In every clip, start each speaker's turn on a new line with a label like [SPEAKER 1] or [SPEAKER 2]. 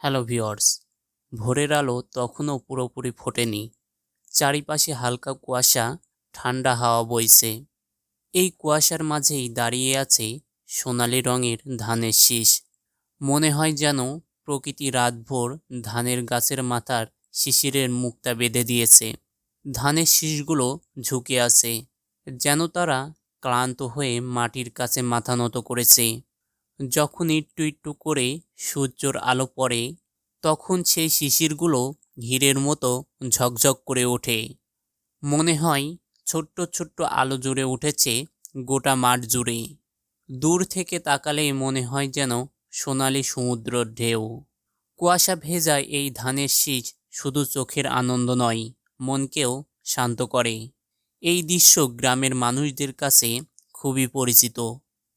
[SPEAKER 1] Hello viewers ভোরের আলো তখনও পুরোপুরি ফোটেনি। চারিপাশে হালকা কুয়াশা, ঠান্ডা হাওয়া বইছে। এই কুয়াশার মাঝেই দাঁড়িয়ে আছে সোনালি রঙের ধানের শীষ। মনে হয় যেন প্রকৃতি রাতভর ধানের গাছের মাথার শিশিরের মুক্তা বেঁধে দিয়েছে। ধানের শীষগুলো ঝুঁকে আছে, যেন তারা ক্লান্ত হয়ে মাটির কাছে মাথা নত করেছে। যখন একটু একটু করে সূর্যর আলো পড়ে, তখন সেই শিশিরগুলো হীরের মতো ঝকঝক করে ওঠে। মনে হয় ছোট্ট ছোট্ট আলো জুড়ে উঠেছে গোটা মাঠ জুড়ে। দূর থেকে তাকালেই মনে হয় যেন সোনালি সমুদ্রর ঢেউ। কুয়াশা ভেজা এই ধানের শীষ শুধু চোখের আনন্দ নয়, মনকেও শান্ত করে। এই দৃশ্য গ্রামের মানুষদের কাছে খুবই পরিচিত।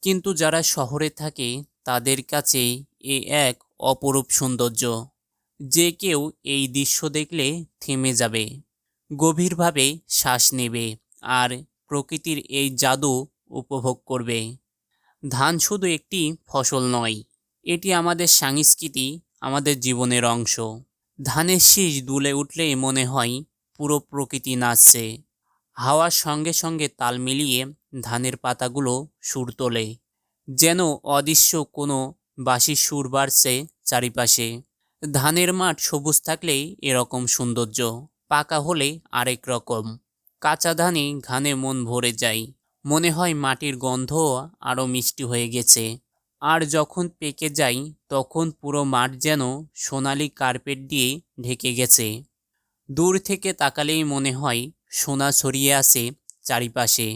[SPEAKER 1] কিন্তু যারা শহরে থাকে, তাদের কাছে এ এক অপরূপ সৌন্দর্য। যে কেউ এই দৃশ্য দেখলে থেমে যাবে, গভীরভাবে শ্বাস নেবে আর প্রকৃতির এই জাদু উপভোগ করবে। ধান শুধু একটি ফসল নয়, এটি আমাদের সংস্কৃতি, আমাদের জীবনের অংশ। ধানের শীষ দুলে উঠলেই মনে হয় পুরো প্রকৃতি নাচছে। হাওয়ার সঙ্গে সঙ্গে তাল মিলিয়ে ধানের পাতাগুলো সুর তোলে, যেন অদৃশ্য কোনো বাঁশি সুর বাড়ছে চারিপাশে। ধানের মাঠ সবুজ থাকলেই এরকম সৌন্দর্য, পাকা হলে আরেক রকম। কাঁচা ধানে ঘানে মন ভরে যায়, মনে হয় মাটির গন্ধ আরও মিষ্টি হয়ে গেছে। আর যখন পেকে যাই, তখন পুরো মাঠ যেন সোনালি কার্পেট দিয়ে ঢেকে গেছে। দূর থেকে তাকালেই মনে হয় সোনা ছড়িয়ে আছে চারিপাশে।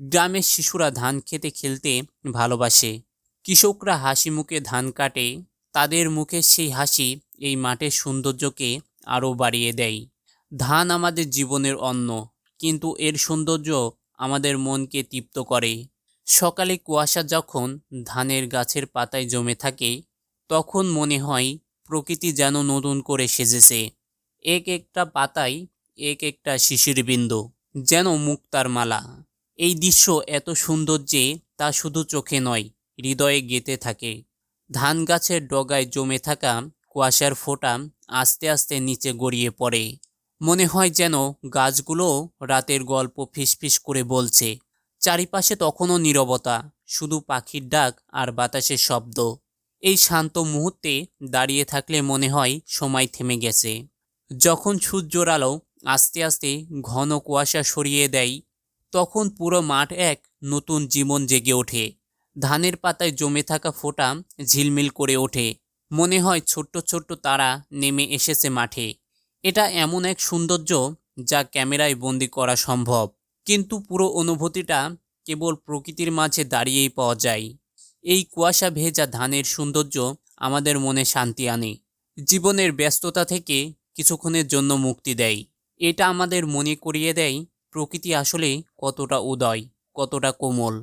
[SPEAKER 1] গ্রামের শিশুরা ধান খেতে খেলতে ভালোবাসে। কৃষকরা হাসি মুখে ধান কাটে। তাদের মুখে সেই হাসি এই মাঠের সৌন্দর্যকে আরও বাড়িয়ে দেয়। ধান আমাদের জীবনের অন্ন, কিন্তু এর সৌন্দর্য আমাদের মনকে তৃপ্ত করে। সকালে কুয়াশা যখন ধানের গাছের পাতায় জমে থাকে, তখন মনে হয় প্রকৃতি যেন নতুন করে সেজেছে। এক একটা পাতায় এক একটা শিশির বিন্দু, যেন মুক্তার মালা। এই দৃশ্য এত সুন্দর যে তা শুধু চোখে নয়, হৃদয়ে গেঁথে থাকে। ধান গাছের ডগায় জমে থাকা কুয়াশার ফোঁটা আস্তে আস্তে নিচে গড়িয়ে পড়ে। মনে হয় যেন গাছগুলো রাতের গল্প ফিসফিস করে বলছে। চারিপাশে তখনও নীরবতা, শুধু পাখির ডাক আর বাতাসের শব্দ। এই শান্ত মুহূর্তে দাঁড়িয়ে থাকলে মনে হয় সময় থেমে গেছে। যখন সূর্যর আলো আস্তে আস্তে ঘন কুয়াশা সরিয়ে দেয় তখন পুরো মাঠ এক নতুন জীবন জেগে ওঠে। ধানের পাতায় জমে থাকা ফোঁটা ঝিলমিল করে ওঠে। মনে হয় ছোট্ট ছোট্ট তারা নেমে এসেছে মাঠে। এটা এমন এক সৌন্দর্য যা ক্যামেরায় বন্দি করা সম্ভব। কিন্তু পুরো অনুভূতিটা কেবল প্রকৃতির মাঝে দাঁড়িয়েই পাওয়া যায়। এই কুয়াশা ভেজা ধানের সৌন্দর্য আমাদের মনে শান্তি আনে। জীবনের ব্যস্ততা থেকে কিছুক্ষণের জন্য মুক্তি দেয়। এটা আমাদের মনে করিয়ে দেয় প্রকৃতি আসলে কতটা উদয় কতটা কোমল।